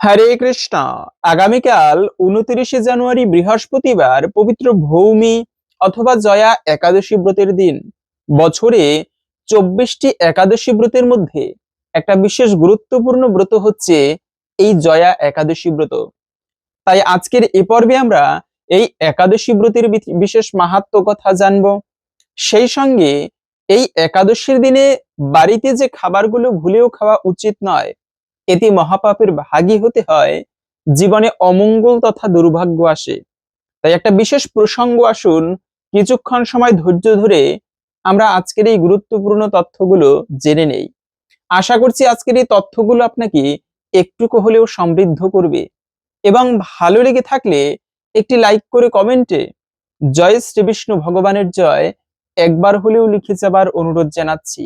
হরে কৃষ্ণ। আগামীকাল উনত্রিশে জানুয়ারি বৃহস্পতিবার পবিত্র ভৌমি অথবা জয়া একাদশী ব্রতের দিন। বছরে চব্বিশটি একাদশী ব্রতের মধ্যে একটা বিশেষ গুরুত্বপূর্ণ ব্রত হচ্ছে এই জয়া একাদশী ব্রত। তাই আজকের এ পর্বে আমরা এই একাদশী ব্রতের বিশেষ মাহাত্ম কথা জানব। সেই সঙ্গে এই একাদশীর দিনে বাড়িতে যে খাবারগুলো ভুলেও খাওয়া উচিত নয় এতে মহাপাপের ভাগী হতে হয়, জীবনে অমঙ্গল তথা দুর্ভাগ্য আসে। তাই একটা বিশেষ প্রসঙ্গ আসুন, কিছুক্ষণ সময় ধৈর্য ধরে আমরা আজকের এই গুরুত্বপূর্ণ তথ্যগুলো জেনে নেই। আশা করছি আজকের এই তথ্যগুলো আপনাকে একটুকু হলেও সমৃদ্ধ করবে এবং ভালো লেগে থাকলে একটি লাইক করে কমেন্টে জয় শ্রীবিষ্ণু ভগবানের জয় একবার হলেও লিখে যাবার অনুরোধ জানাচ্ছি।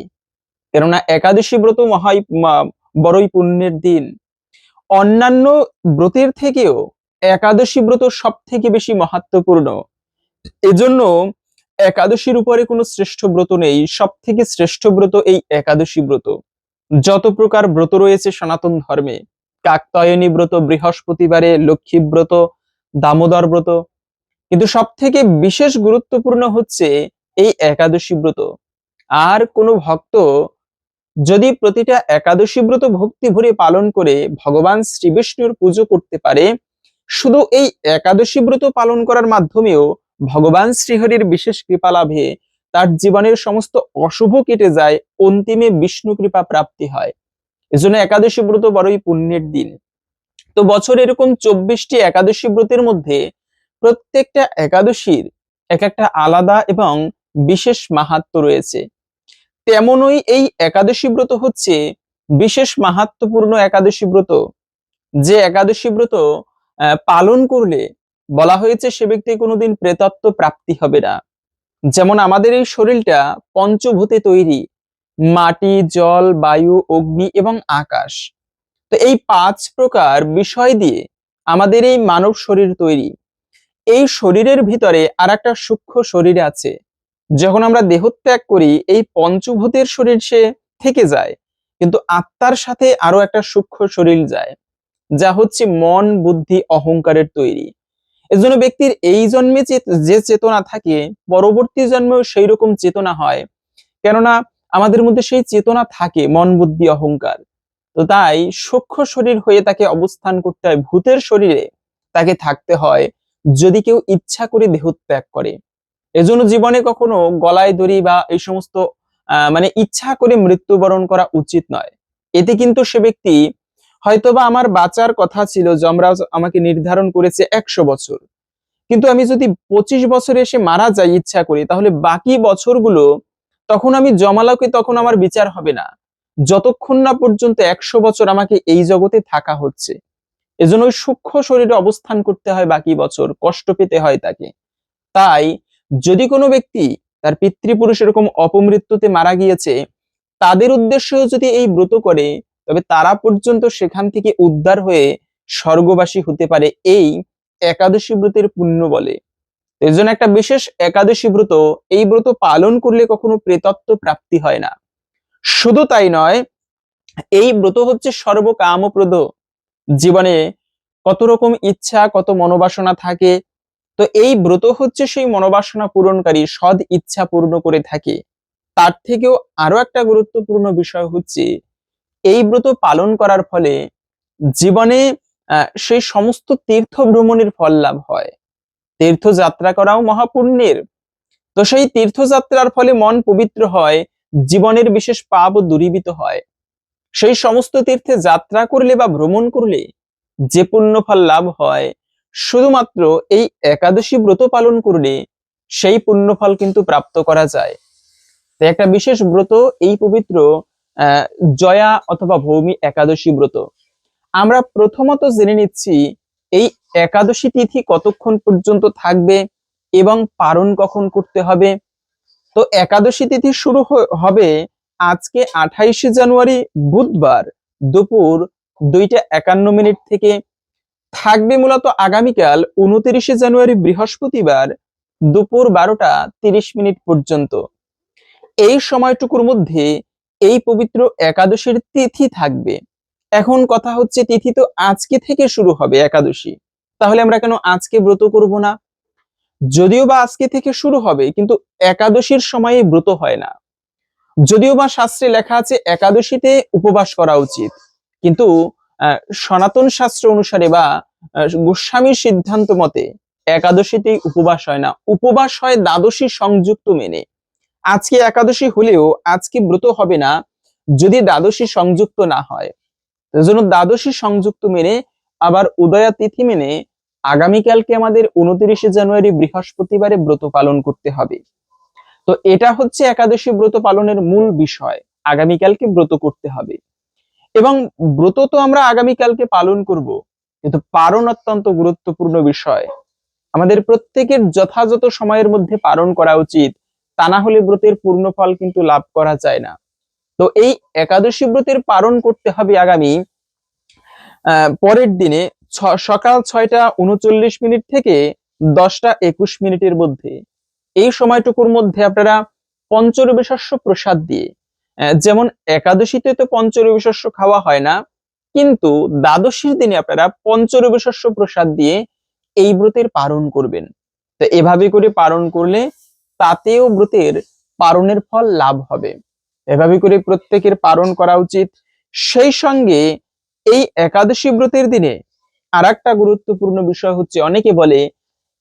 কেননা একাদশী ব্রত মহাই বড়ই পুণ্যের দিন। অন্যান্য ব্রতের থেকেও একাদশী ব্রত সব থেকে বেশি মাহাত্মপূর্ণ। এজন্য একাদশীর উপরে কোনো শ্রেষ্ঠ ব্রত নেই সব থেকে শ্রেষ্ঠ ব্রত এই একাদশী ব্রত। যত প্রকার ব্রত রয়েছে সনাতন ধর্মে, কাকতয়নী ব্রত, বৃহস্পতিবারে লক্ষ্মী ব্রত, দামোদর ব্রত, কিন্তু সব থেকে বিশেষ গুরুত্বপূর্ণ হচ্ছে এই একাদশী ব্রত। আর কোনো ভক্ত যদি প্রতিটা একাদশী ব্রত ভক্তি ভরে পালন করে ভগবান শ্রীবিষ্ণুর পুজো করতে পারে, শুধু এই একাদশী ব্রত পালন করার মাধ্যমেও ভগবান শ্রীহরির বিশেষ কৃপা লাভে তার জীবনের সমস্ত অশুভ কেটে যায়, অন্তিমে বিষ্ণু কৃপা প্রাপ্তি হয়। এজন্য একাদশী ব্রত বড়ই পুণ্যের দিন। তো বছর এরকম চব্বিশটি একাদশী ব্রতের মধ্যে প্রত্যেকটা একাদশীর এক একটা আলাদা এবং বিশেষ মাহাত্ম রয়েছে। তেমনই এই একাদশী ব্রত হচ্ছে বিশেষ মাহাত্মপূর্ণ একাদশী ব্রত। যে একাদশী ব্রত পালন করলে বলা হয়েছে সে ব্যক্তি কোনোদিন প্রেতত্ব প্রাপ্তি হবে না। যেমন আমাদের এই শরীরটা পঞ্চভূতে তৈরি, মাটি, জল, বায়ু, অগ্নি এবং আকাশ। তো এই পাঁচ প্রকার বিষয় দিয়ে আমাদের এই মানব শরীর তৈরি। এই শরীরের ভিতরে আর একটা সূক্ষ্ম শরীর আছে যখন আমরা দেহত্যাগ করি, এই পঞ্চভূতের শরীর সে থেকে যায়, কিন্তু আত্মার সাথে আরও একটা সূক্ষ্ম শরীর যায়, যা হচ্ছে মন, বুদ্ধি, অহংকারের তৈরি। এজন্য ব্যক্তির এই জন্মে যে- চেতনা থাকে, পরবর্তী জন্মেও সেই রকম চেতনা হয়, কেননা আমাদের মধ্যে সেই চেতনা থাকে, মন, বুদ্ধি, অহংকার। তো তাই সূক্ষ্ম শরীর হয়ে তাকে অবস্থান করতে হয়, ভূতের শরীরে তাকে থাকতে হয়, যদি কেউ ইচ্ছা করে দেহত্যাগ করে। এজন্য জীবনে কখনো গলায় দড়ি বা এই সমস্ত মানে ইচ্ছা করে মৃত্যুবরণ করা উচিত নয়। এতে কিন্তু সে ব্যক্তি হয়তোবা আমার বাঁচার কথা ছিল, যমরাজ আমাকে নির্ধারণ করেছে একশো বছর। কিন্তু আমি যদি পঁচিশ বছরে এসে মারা যাই ইচ্ছা করি, তাহলে বাকি বছরগুলো তখন আমি জমালাকে তখন আমার বিচার হবে না। যতক্ষণ না পর্যন্ত একশো বছর আমাকে এই জগতে থাকা হচ্ছে। এজন্য ওই সূক্ষ্ম শরীরে অবস্থান করতে হয় বাকি বছর, কষ্ট পেতে হয় তাকে। তাই যদি কোনো ব্যক্তি তার পিতৃপুরুষ এরকম অপমৃত্যুতে মারা গিয়েছে, তাদের উদ্দেশ্যেও যদি এই ব্রত করে, তবে তারা পর্যন্ত সেখান থেকে উদ্ধার হয়ে স্বর্গবাসী হতে পারে এই একাদশী ব্রতের পুণ্য বলে। এর জন্য একটা বিশেষ একাদশী ব্রত, এই ব্রত পালন করলে কখনো প্রেতত্ব প্রাপ্তি হয় না। শুধু তাই নয়, এই ব্রত হচ্ছে সর্বকামপ্রদ। জীবনে কত রকম ইচ্ছা, কত মনোবাসনা থাকে তো এই ব্রত হচ্ছে সেই মনোবাসনা পূরণকারী সদ ইচ্ছা পূর্ণ করে থাকে। তার থেকেও আরও একটা গুরুত্বপূর্ণ বিষয় হচ্ছে, এই ব্রত পালন করার ফলে জীবনে সেই সমস্ত তীর্থ ভ্রমণের ফল লাভ হয়। তীর্থযাত্রা করাও মহাপুণ্যের। তো সেই তীর্থযাত্রার ফলে মন পবিত্র হয়, জীবনের বিশেষ পাপ দূরীভূত হয়। সেই সমস্ত তীর্থে যাত্রা করলে বা ভ্রমণ করলে যে পুণ্য ফল লাভ হয় শুধুমাত্র এই একাদশী ব্রত পালন করলে সেই পুণ্যফল কিন্তু প্রাপ্ত করা যায়। তাই একটা বিশেষ ব্রত, এই পবিত্র জয়া অথবা ভৌমি একাদশী ব্রত। আমরা প্রথমত জেনে নিচ্ছি এই একাদশী তিথি কতক্ষণ পর্যন্ত থাকবে এবং পালন কখন করতে হবে। তো একাদশী তিথি শুরু হবে আজকে আঠাইশে জানুয়ারি বুধবার দুপুর দুইটা একান্ন মিনিট থেকে থাকবে মূলত আগামীকাল উনত্রিশে জানুয়ারি বৃহস্পতিবার দুপুর বারোটা তিরিশ মিনিট পর্যন্ত। এই সময়টুকুর মধ্যে এই পবিত্র একাদশীর তিথি থাকবে। এখন কথা হচ্ছে তিথি তো আজকে থেকে শুরু হবে একাদশী। তাহলে আমরা কেন আজকে ব্রত করব না? যদিও বা আজকে থেকে শুরু হবে, কিন্তু একাদশীর সময়ে ব্রত হয় না। যদিও বা শাস্ত্রে লেখা আছে একাদশীতে উপবাস করা উচিত, কিন্তু সনাতন শাস্ত্র অনুসারে বা গোস্বামীর সিদ্ধান্ত মতে একাদশীতেই উপবাস হয় না। উপবাস হয় দ্বাদশী সংযুক্ত মেনে। আজকে একাদশী হলেও আজকে ব্রত হবে না, যদি দ্বাদশী সংযুক্ত না হয়। জন্য দ্বাদশী সংযুক্ত মেনে আবার উদয়া তিথি মেনে আগামীকালকে আমাদের উনত্রিশে জানুয়ারি বৃহস্পতিবারে ব্রত পালন করতে হবে। তো এটা হচ্ছে একাদশী ব্রত পালনের মূল বিষয়। আগামীকালকে ব্রত করতে হবে। এবং ব্রত তো আমরা আগামীকালকে পালন করব, কিন্তু পালন অত্যন্ত গুরুত্বপূর্ণ বিষয়। আমাদের প্রত্যেকের যথাযথ সময়ের মধ্যে পালন করা উচিত, তা না হলে ব্রতের পূর্ণ ফল কিন্তু লাভ করা যায় না। তো এই একাদশী ব্রতের পালন করতে হবে আগামী পরের দিনে সকাল ছয়টা উনচল্লিশ মিনিট থেকে দশটা একুশ মিনিটের মধ্যে। এই সময়টুকুর মধ্যে আপনারা পঞ্চরবি শস্য প্রসাদ দিয়ে যেমন একাদশীতে তো পঞ্চরবি শস্য খাওয়া হয় না, কিন্তু দ্বাদশীর দিনে আপনারা পঞ্চরবি শস্য প্রসাদ দিয়ে এই ব্রতের পালন করবেন। তো এভাবে করে পালন করলে তাতেও ব্রতের পালনের ফল লাভ হবে। এভাবে করে প্রত্যেকের পালন করা উচিত। সেই সঙ্গে এই একাদশী ব্রতের দিনে আর একটা গুরুত্বপূর্ণ বিষয় হচ্ছে, অনেকে বলে,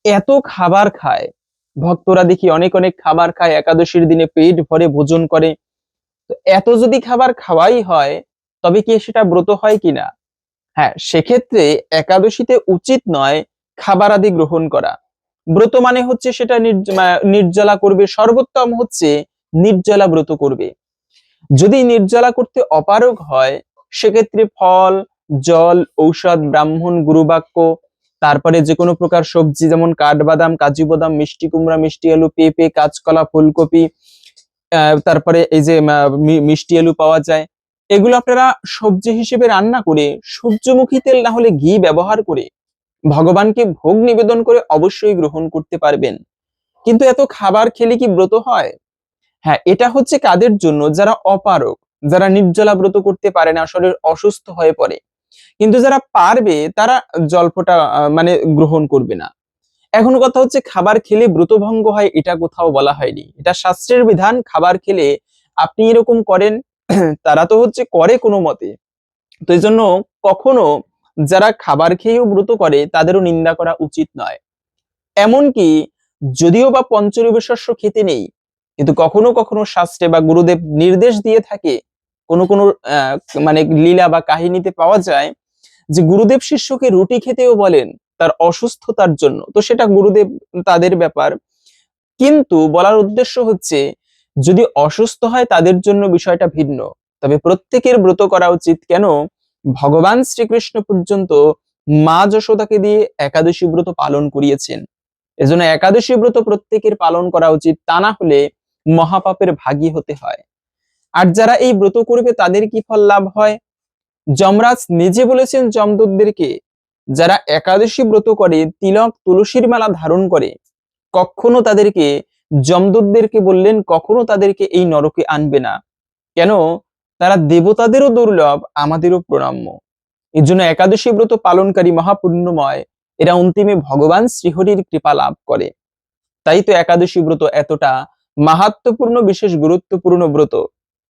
এত খাবার খায়। ভক্তরা দেখি অনেক অনেক খাবার খায়, একাদশীর দিনে পেট ভরে ভোজন করে। তো এত যদি খাবার খাওয়াই হয়, তবে কি সেটা ব্রত হয় কিনা হ্যাঁ সেক্ষেত্রে একাদশীতে উচিত নয় খাবার আদি গ্রহণ করা। ব্রত মানে হচ্ছে সেটা নির্জলা করবে, সর্বোত্তম হচ্ছে নির্জলা ব্রত করবে। যদি নির্জলা করতে অপারগ হয়, সেক্ষেত্রে ফল, জল, ঔষধ, ব্রাহ্মণ, গুরুবাক্য, তারপরে যে কোনো প্রকার সবজি যেমন কাঠবাদাম কাজু বাদাম মিষ্টি কুমড়া, মিষ্টি আলু, পেঁপে, কাঁচকলা, ফুলকপি তারপরে এই যে মিষ্টি আলু পাওয়া যায়। এগুলো আপনারা সবজি হিসেবে রান্না করে, সূর্যমুখী তেল না হলে ঘি ব্যবহার করে, ভগবানকে ভোগ নিবেদন করে অবশ্যই গ্রহণ করতে পারবেন। কিন্তু এত খাবার খেলে কি ব্রত হয়? হ্যাঁ এটা হচ্ছে কাদের জন্য? যারা অপারক যারা নির্জলা ব্রত করতে পারে না, শরীর অসুস্থ হয়ে পড়ে। কিন্তু যারা পারবে, তারা জলপটা মানে গ্রহণ করবে না। এখন কথা হচ্ছে খাবার খেলে ব্রতভঙ্গ হয়, এটা কোথাও বলা হয়নি। এটা শাস্ত্রের বিধান, খাবার খেলে আপনি এরকম করেন, তারা তো হচ্ছে করে কোনো মতে। তো এই জন্য কখনো যারা খাবার খেয়েও ব্রত করে, তাদেরও নিন্দা করা উচিত নয়। এমনকি যদিও বা পঞ্চরবি শস্য খেতে নেই, কিন্তু কখনো কখনো শাস্ত্রে বা গুরুদেব নির্দেশ দিয়ে থাকে, কোনো কোনো মানে লীলা বা কাহিনীতে পাওয়া যায় যে গুরুদেব শিষ্যকে রুটি খেতেও বলেন তার অসুস্থতার জন্য। তো সেটা গুরুদেব, তাদের ব্যাপার। কিন্তু বলার উদ্দেশ্য হচ্ছে, যদি অসুস্থ হয় তাদের জন্য বিষয়টা ভিন্ন। তবে প্রত্যেকের ব্রত করা উচিত কেন? ভগবান শ্রীকৃষ্ণ পর্যন্ত মা যশোদাকে দিয়ে একাদশী ব্রত পালন করিয়েছেন। এজন্য একাদশী ব্রত প্রত্যেকের পালন করা উচিত, তা না হলে মহাপাপের ভাগী হতে হয়। আর যারা এই ব্রত করবে তাদের কি ফল লাভ হয়? যমরাজ নিজে বলেছেন যমদূতদেরকে যারা একাদশী ব্রত করে, তিলক তুলসীর মালা ধারণ করে, কখনো তাদেরকে যমদূতদেরকে বললেন, কখনো তাদেরকে এই নরকে আনবে না। কেন? তারা দেবতাদেরও দুর্লভ, আমাদেরও প্রণাম্য। এর জন্য একাদশী ব্রত পালনকারী মহাপুণ্যময়, এরা অন্তিমে ভগবান শ্রীহরির কৃপা লাভ করে। তাই তো একাদশী ব্রত এতটা মাহাত্মপূর্ণ বিশেষ গুরুত্বপূর্ণ ব্রত।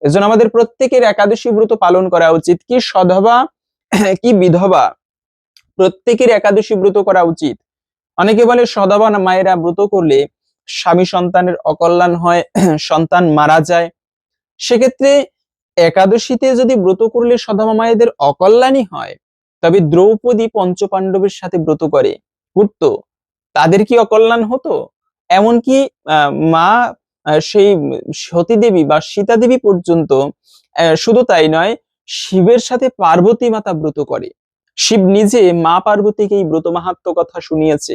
এজন্য আমাদের প্রত্যেকের একাদশী ব্রত পালন করা উচিত। কি সধবা, কি বিধবা প্রত্যেকের একাদশী ব্রত করা উচিত। অনেকে বলে সধবা না মায়েরা ব্রত করলে স্বামী সন্তানের অকল্যাণ হয়, সন্তান মারা যায়। সেক্ষেত্রে একাদশীতে যদি ব্রত করলে সধবা মায়েদের অকল্যাণই হয়, তবে দ্রৌপদী পঞ্চপাণ্ডবের সাথে ব্রত করে। করতো তাদের কি অকল্যাণ হতো? এমনকি মা সেই সতী দেবী বা সীতা দেবী পর্যন্ত শুধু তাই নয়, শিবের সাথে পার্বতী মাতা ব্রত করে। শিব নিজে মা পার্বতীকে এই ব্রত মাহাত্ম কথা শুনিয়েছে।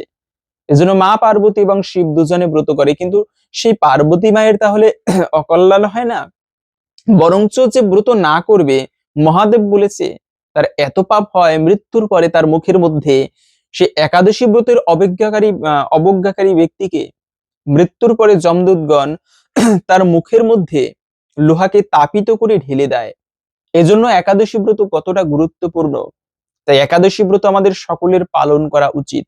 এজন্য মা পার্বতী এবং শিব দুজনে ব্রত করে। কিন্তু সেই পার্বতী মায়ের তাহলে অকল্যাণ হয় না? বরঞ্চ যে ব্রত না করবে, মহাদেব বলেছে, তার এত পাপ হয়, মৃত্যুর পরে তার মুখের মধ্যে সে একাদশী ব্রতের অবজ্ঞাকারী অবজ্ঞাকারী ব্যক্তিকে মৃত্যুর পরে যমদূতগণ তার মুখের মধ্যে লোহাকে তাপিত করে ঢেলে দেয়। এজন্য একাদশী ব্রত কতটা গুরুত্বপূর্ণ? তাই একাদশী ব্রত আমাদের সকলের পালন করা উচিত।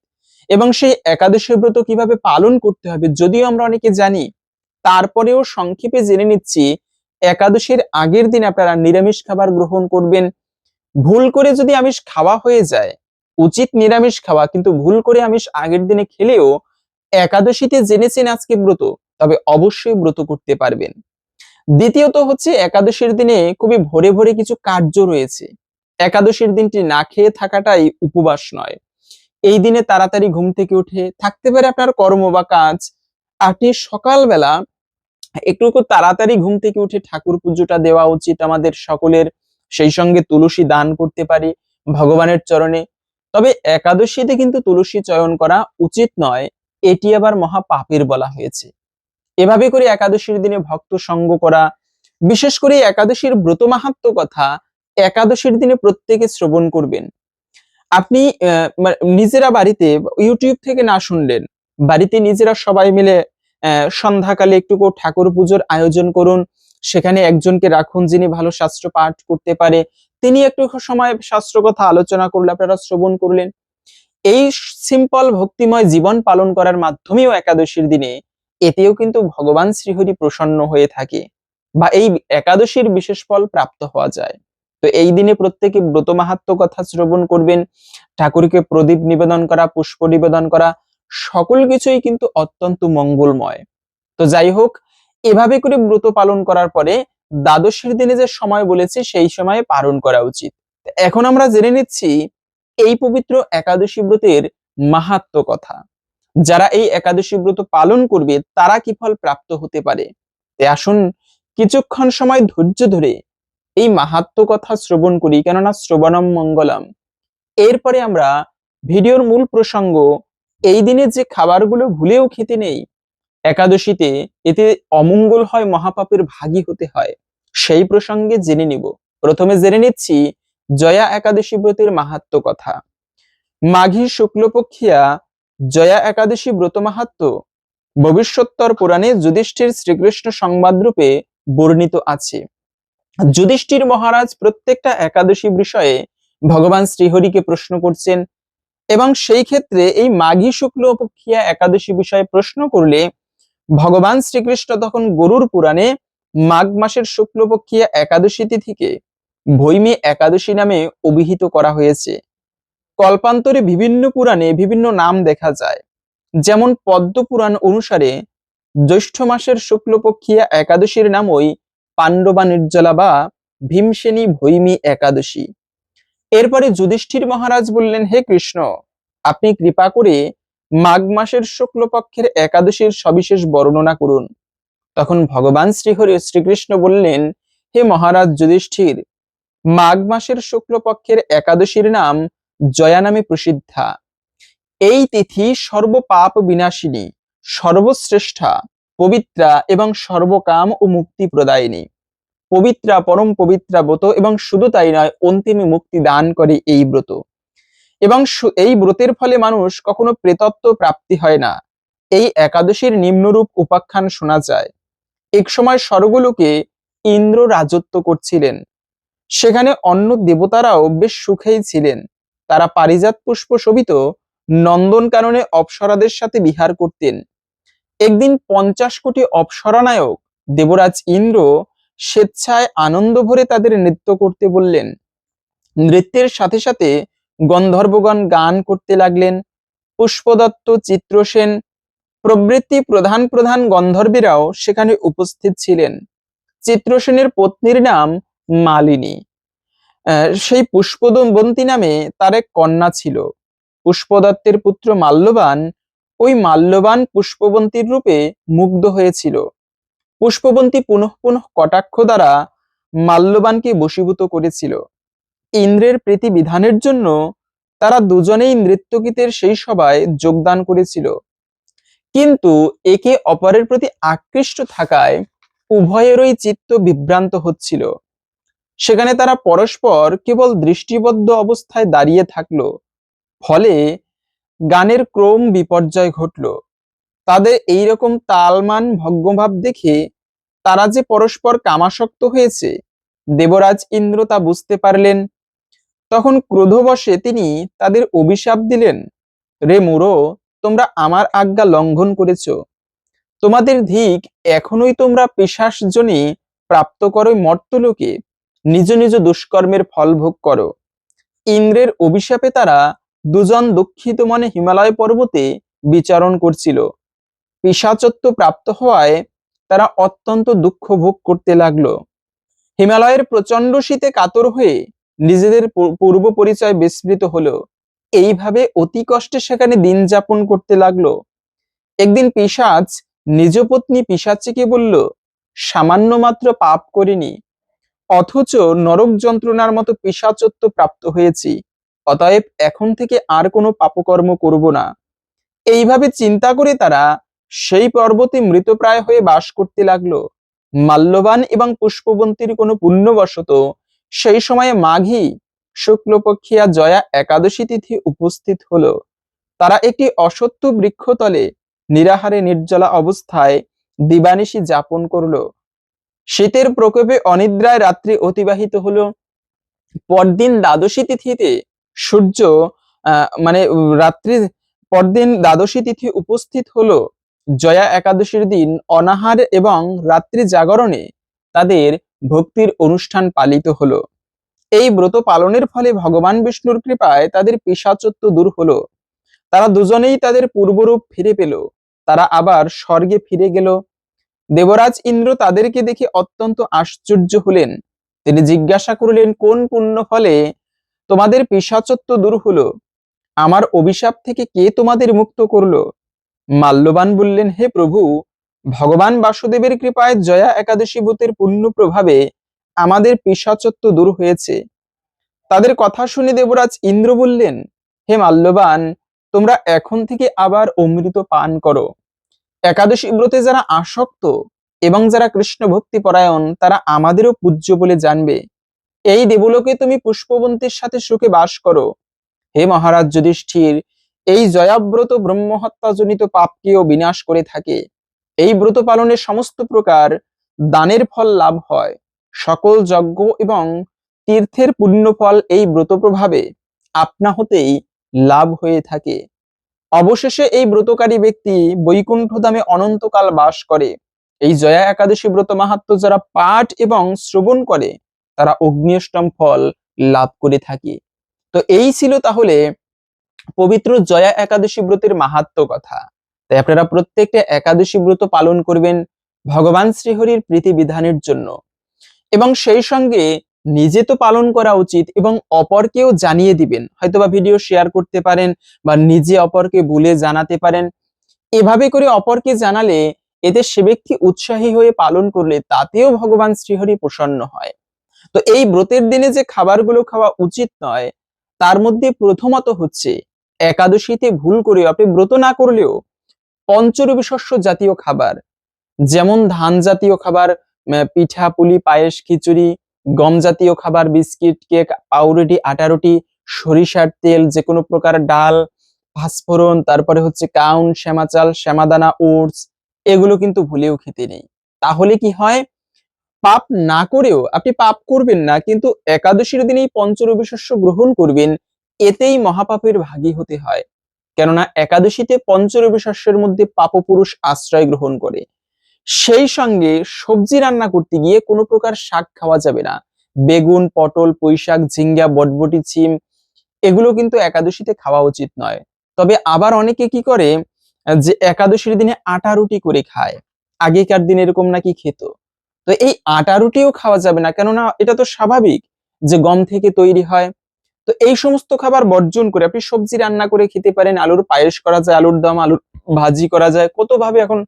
এবং সেই একাদশী ব্রত কীভাবে পালন করতে হবে যদিও আমরা অনেকে জানি, তারপরেও সংক্ষেপে জেনে নিচ্ছি, একাদশীর আগের দিন আপনারা নিরামিষ খাবার গ্রহণ করবেন। ভুল করে যদি আমিষ খাওয়া হয়ে যায়, উচিত নিরামিষ খাওয়া, কিন্তু ভুল করে আমিষ আগের দিনে খেলেও একাদশীতে জেনেছেন আজকে ব্রত, তবে অবশ্যই ব্রত করতে পারবেন। দ্বিতীয়ত হচ্ছে একাদশীর দিনে খুবই ভোরে ভোরে কিছু কার্য রয়েছে। একাদশীর দিনটি না খেয়ে থাকাটাই উপবাস নয়। এই দিনে তাড়াতাড়ি ঘুম থেকে উঠে থাকতে পারে আপনার কর্ম বা কাজ। আপনি সকালবেলা একটু তাড়াতাড়ি ঘুম থেকে উঠে ঠাকুর পুজোটা দেওয়া উচিত আমাদের সকলের। সেই সঙ্গে তুলসী দান করতে পারি ভগবানের চরণে। তবে একাদশীতে কিন্তু তুলসী চয়ন করা উচিত নয়, এটি আবার মহা পাপের বলা হয়েছে। এভাবে করে একাদশীর দিনে ভক্ত সঙ্গ করা, বিশেষ করে একাদশীর ব্রত মাহাত্ম কথা একাদশীর দিনে প্রত্যেকে শ্রবণ করবেন। আপনি আহ, নিজেরা বাড়িতে ইউটিউব থেকে না শুনলেন বাড়িতে নিজেরা সবাই মিলে সন্ধ্যাকালে একটু করে ঠাকুর পুজোর আয়োজন করুন সেখানে একজনকে রাখুন যিনি ভালো শাস্ত্র পাঠ করতে পারে তিনি একটু সময় শাস্ত্র কথা আলোচনা করলে আপনারা শ্রবণ করলেন। এই সিম্পল ভক্তিময় জীবন পালন করার মাধ্যমেও একাদশীর দিনে এতেও কিন্তু ভগবান শ্রীহরি প্রসন্ন হয়ে থাকে বা এই একাদশীর বিশেষ ফল প্রাপ্ত হওয়া যায়। তো এই দিনে প্রত্যেকে ব্রত মাহাত্ম কথা শ্রবণ করবেন, ঠাকুরকে প্রদীপ নিবেদন করা, পুষ্প নিবেদন করা, সকল কিছুই কিন্তু অত্যন্ত মঙ্গলময়। তো যাই হোক, এভাবে করে ব্রত পালন করার পরে দ্বাদশীর দিনে যে সময় বলেছে, সেই সময়ে পালন করা উচিত। এখন আমরা জেনে নিচ্ছি এই পবিত্র একাদশী ব্রতের মাহাত্ম কথা। যারা এই একাদশী ব্রত পালন করবে, তারা কি ফল প্রাপ্ত হতে পারে? আসুন, কিছুক্ষণ সময় ধৈর্য ধরে এই মাহাত্ম কথা শ্রবণ করি, কেননা শ্রবণম মঙ্গলম। এরপরে আমরা ভিডিওর মূল প্রসঙ্গ, এই দিনে যে খাবারগুলো ভুলেও খেতে নেই, একাদশীতে এতে অমঙ্গল হয়, মহাপাপের ভাগী হতে হয়, সেই প্রসঙ্গে জেনে নিব। প্রথমে জেনে নিচ্ছি জয়া একাদশী ব্রতের মাহাত্ম কথা। মাঘী শুক্লপক্ষিয়া জয়া একাদশী ব্রত মাহাত্ম ভবিষ্যত্তর পুরাণে যুধিষ্ঠির শ্রীকৃষ্ণ সংবাদ রূপে বর্ণিত আছে। যুধিষ্ঠির মহারাজ প্রত্যেকটা একাদশী বিষয়ে ভগবান শ্রীহরিকে প্রশ্ন করছেন এবং সেই ক্ষেত্রে এই মাঘী শুক্ল পক্ষিয়া একাদশী বিষয়ে প্রশ্ন করলে ভগবান শ্রীকৃষ্ণ তখন গরুর পুরাণে মাঘ মাসের শুক্লপক্ষিয়া একাদশী তিথিকে ভৈমী একাদশী নামে অভিহিত করা হয়েছে। কল্পান্তরে বিভিন্ন পুরাণে বিভিন্ন নাম দেখা যায়। যেমন পদ্ম পুরাণ অনুসারে জ্যৈষ্ঠ মাসের শুক্লপক্ষিয়া একাদশীর নামই পাণ্ডবা নির্জলা বা ভীমসেনী ভৈমী একাদশী। এরপরে যুধিষ্ঠির মহারাজ বললেন, হে কৃষ্ণ, আপনি কৃপা করে মাঘ মাসের শুক্লপক্ষের একাদশীর সবিশেষ বর্ণনা করুন। তখন ভগবান শ্রীহরি শ্রীকৃষ্ণ বললেন, হে মহারাজ যুধিষ্ঠির, মাঘ মাসের শুক্লপক্ষের একাদশীর নাম জয়া নামে প্রসিদ্ধা। এই তিথি সর্বপাপ বিনাশিনী, সর্বশ্রেষ্ঠা পবিত্রা এবং সর্বকাম ও মুক্তি প্রদায়িনী। পবিত্রা পরম পবিত্রা ব্রত এবং শুধু তাই নয়, অন্তিমে মুক্তি দান করে এই ব্রত। এবং এই ব্রতের ফলে মানুষ কখনো প্রেতত্ব প্রাপ্তি হয় না। এই একাদশীর নিম্নরূপ উপাখ্যান শোনা যায়। এক সময় স্বর্গলোকে ইন্দ্র রাজত্ব করছিলেন। সেখানে অন্য দেবতারাও বেশ সুখেই ছিলেন। তারা পারিজাত পুষ্প শোভিত নন্দন কাননে অপ্সরাদের সাথে বিহার করতেন। একদিন পঞ্চাশ কোটি অপ্সরানায়ক দেবরাজ ইন্দ্র স্বেচ্ছায় আনন্দ ভরে তাদের নৃত্য করতে বললেন। নৃত্যের সাথে সাথে গন্ধর্বগণ গান করতে লাগলেন। পুষ্পদত্ত, চিত্রসেন প্রবৃত্তি প্রধান প্রধান গন্ধর্বীরাও সেখানে উপস্থিত ছিলেন। চিত্রসেনের পত্নীর নাম মালিনী। সেই পুষ্পদবন্তী নামে তার এক কন্যা ছিল। পুষ্পদত্তের পুত্র মাল্যবান ওই মাল্যবান পুষ্পবন্তীর রূপে মুগ্ধ হয়েছিল। পুষ্পবন্তী পুনঃ পুনঃ কটাক্ষ দ্বারা মাল্যবানকে বশীভূত করেছিল। ইন্দ্রের প্রীতি বিধানের জন্য তারা দুজনেই নৃত্যগীতের সেই সভায় যোগদান করেছিল। কিন্তু একে অপরের প্রতি আকৃষ্ট থাকায় উভয়েরই চিত্ত বিভ্রান্ত হচ্ছিল। সেখানে তারা পরস্পর কেবল দৃষ্টিবদ্ধ অবস্থায় দাঁড়িয়ে থাকল। ফলে গানের ক্রম বিপর্যয় ঘটল। তাদের এইরকম তালমান ভগ্নভাব দেখে তারা যে পরস্পর কামাসক্ত হয়েছে, দেবরাজ ইন্দ্র তা বুঝতে পারলেন। তখন ক্রোধবশে তিনি তাদের অভিশাপ দিলেন, রে মুরো তোমরা আমার আজ্ঞা লঙ্ঘন করেছ। তোমাদের ধিক এখনোই তোমরা পিশাসজনী প্রাপ্ত করো মর্তলোকে। নিজ নিজ দুষ্কর্মের ফল ভোগ করো। ইন্দ্রের অভিশাপে তারা দুজন দুঃখিত মনে হিমালয় পর্বতে বিচারণ করছিল। পিসাচত্ব প্রাপ্ত হওয়ায় তারা অত্যন্ত দুঃখ ভোগ করতে লাগল। হিমালয়ের প্রচণ্ড শীতে কাতর হয়ে নিজেদের পূর্ব পরিচয় বিস্মৃত হলো। এইভাবে অতি কষ্টে সেখানে দিন যাপন করতে লাগল। একদিন পিশাচ নিজ পত্নী পিশাচিকে বলল, সামান্য মাত্র পাপ করিনি, অথচ নরক যন্ত্রণার মতো পিশাচত্ব প্রাপ্ত হয়েছি। অতএব এখন থেকে আর কোনো পাপকর্ম করব না। এইভাবে চিন্তা করে তারা সেই পর্বতে মৃতপ্রায় হয়ে বাস করতে লাগল। মাল্যবান এবং পুষ্পবন্তীর কোনো পুণ্যবশত সেই সময়ে মাঘী, শুক্লপক্ষিয়া, জয়া একাদশী তিথি উপস্থিত হলো। তারা একটি অসত্য বৃক্ষতলে নিরাহারে নির্জলা অবস্থায় দিবানিশি যাপন করল। শীতের প্রকোপে অনিদ্রায় রাত্রি অতিবাহিত হলো। পরদিন দ্বাদশী তিথিতে সূর্য মানে রাত্রি পরদিন দ্বাদশী তিথি উপস্থিত হলো। জয়া একাদশীর দিন অনাহার এবং রাত্রি জাগরণে তাদের ভক্তির অনুষ্ঠান পালিত হলো। এই ব্রত পালনের ফলে ভগবান বিষ্ণুর কৃপায় তাদের পিশাচত্ব দূর হলো। তারা দুজনেই তাদের পূর্বরূপ ফিরে পেল। তারা আবার স্বর্গে ফিরে গেল। দেবরাজ ইন্দ্র তাদেরকে দেখে অত্যন্ত আশ্চর্য হলেন। তিনি জিজ্ঞাসা করলেন, কোন পুণ্য ফলে তোমাদের পিশাচত্ব দূর হলো। আমার অভিশাপ থেকে কে তোমাদের মুক্ত করল? মাল্যবান বললেন, হে প্রভু, ভগবান বাসুদেবের কৃপায় জয়া একাদশী ভূতের পুণ্য প্রভাবে আমাদের পিশাচত্ব দূর হয়েছে। তাদের কথা শুনে দেবরাজ ইন্দ্র বললেন, হে মাল্যবান, তোমরা এখন থেকে আবার অমৃত পান করো। একাদশী ব্রতে যারা আসক্ত এবং যারা কৃষ্ণ ভক্তি পরায়ণ তারা আমাদেরও পূজ্য বলে জানবে। এই দেবলোকে তুমি পুষ্পবন্তীর সাথে সুখে বাস করো। হে মহারাজ যুধিষ্ঠির, এই জয়াব্রত ব্রহ্মহত্যাজনিত পাপকেও বিনাশ করে থাকে। এই ব্রত পালনে সমস্ত প্রকার দানের ফল লাভ হয়। সকল যজ্ঞ এবং তীর্থের পুণ্যফল এই ব্রত প্রভাবে আপনা হতেই লাভ হয়ে থাকে। অবশেষে এই ব্রতকারী ব্যক্তি বৈকুণ্ঠ ধামে অনন্তকাল বাস করে। এই জয়া একাদশী ব্রত মাহাত্ম যারা পাঠ এবং শ্রবণ করে তারা অগ্নিষ্টম ফল লাভ করে থাকে। তো এই ছিল তাহলে পবিত্র জয়া একাদশী ব্রতের মাহাত্ম কথা। তাই আপনারা প্রত্যেকটা একাদশী ব্রত পালন করবেন ভগবান শ্রীহরির প্রীতি বিধানের জন্য। এবং সেই সঙ্গে নিজে তো পালন করা উচিত এবং অপরকেও জানিয়ে দিবেন। হয়তোবা ভিডিও শেয়ার করতে পারেন বা নিজে অপরকে বলে জানাতে পারেন। এভাবে করে অপরকে জানালে এতে সে ব্যক্তি উৎসাহী হয়ে পালন করলে তাতেও ভগবান শ্রীহরি প্রসন্ন হয়। তো এই ব্রতের দিনে যে খাবারগুলো খাওয়া উচিত নয়, তার মধ্যে প্রথমত হচ্ছে একাদশীতে ভুল করে আপনি ব্রত না করলেও পঞ্চরবি শস্য জাতীয় খাবার, যেমন ধান জাতীয় খাবার পিঠা, পুলি, পায়েস, খিচুড়ি, গম জাতীয় খাবার, বিস্কিট, কেক, পাউরুটি, আটা রুটি, সরিষার তেল যে কোনো প্রকার ডাল ফাস্ফোরন তারপরে হচ্ছে কাউন শ্যামা চাল শ্যামাদানা, ওটস, এগুলো কিন্তু ভুলেও খেতে নেই। তাহলে কি হয়? পাপ না করেও আপনি পাপ করবেন না, কিন্তু একাদশীর দিনেই পঞ্চরবি শস্য গ্রহণ করবেন, এতেই মহাপাপের ভাগী হতে হয়। কেননা একাদশীতে পঞ্চরবি শস্যের মধ্যে পাপপুরুষ আশ্রয় গ্রহণ করে। সেই সঙ্গে সবজি রান্না করতে গিয়ে কোনো প্রকার শাক খাওয়া যাবে না। বেগুন, পটল পুঁইশাক ঝিঙ্গা, বটবটি, ছিম, এগুলো কিন্তু একাদশীতে খাওয়া উচিত নয়। তবে আবার অনেকে কি করে, যে একাদশীর দিনে আটা রুটি করে খায়। আগেকার দিনে এরকম নাকি খেত। তো এই আটা রুটিও খাওয়া যাবে না। কেননা এটা তো স্বাভাবিক যে গম থেকে তৈরি হয়। তো এই সমস্ত খাবার বর্জন করে আপনি সবজি রান্না করে খেতে পারেন, আলুর পায়েস করা যায়, আলুর দম, আলুর ভাজি করা যায় কত ভাবে এখন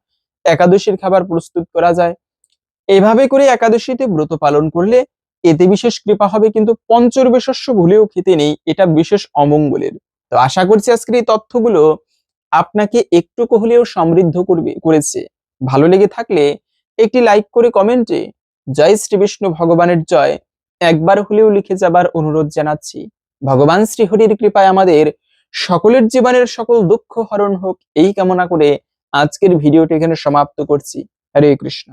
একাদশীর খাবার প্রস্তুত করা যায়। এইভাবে করে একাদশীতে ব্রত পালন করলে এতে বিশেষ কৃপা হবে, কিন্তু পঞ্চরবে শস্য ভুলেও খেতে নেই, এটা বিশেষ অমঙ্গলের। তো আশা করছি আজকের এই তথ্যগুলো আপনাকে একটু হলেও সমৃদ্ধ করবে, করেছে। ভালো লেগে থাকলে একটি লাইক করে কমেন্টে জয় শ্রী বিষ্ণু ভগবানের জয়। একবার হলেও লিখে যাবার অনুরোধ জানাচ্ছি। ভগবান শ্রীহরির কৃপায় আমাদের সকলের জীবনের সকল দুঃখ হরণ হোক, এই কামনা করে আজকের ভিডিওটি এখানে সমাপ্ত করছি। হরে কৃষ্ণ।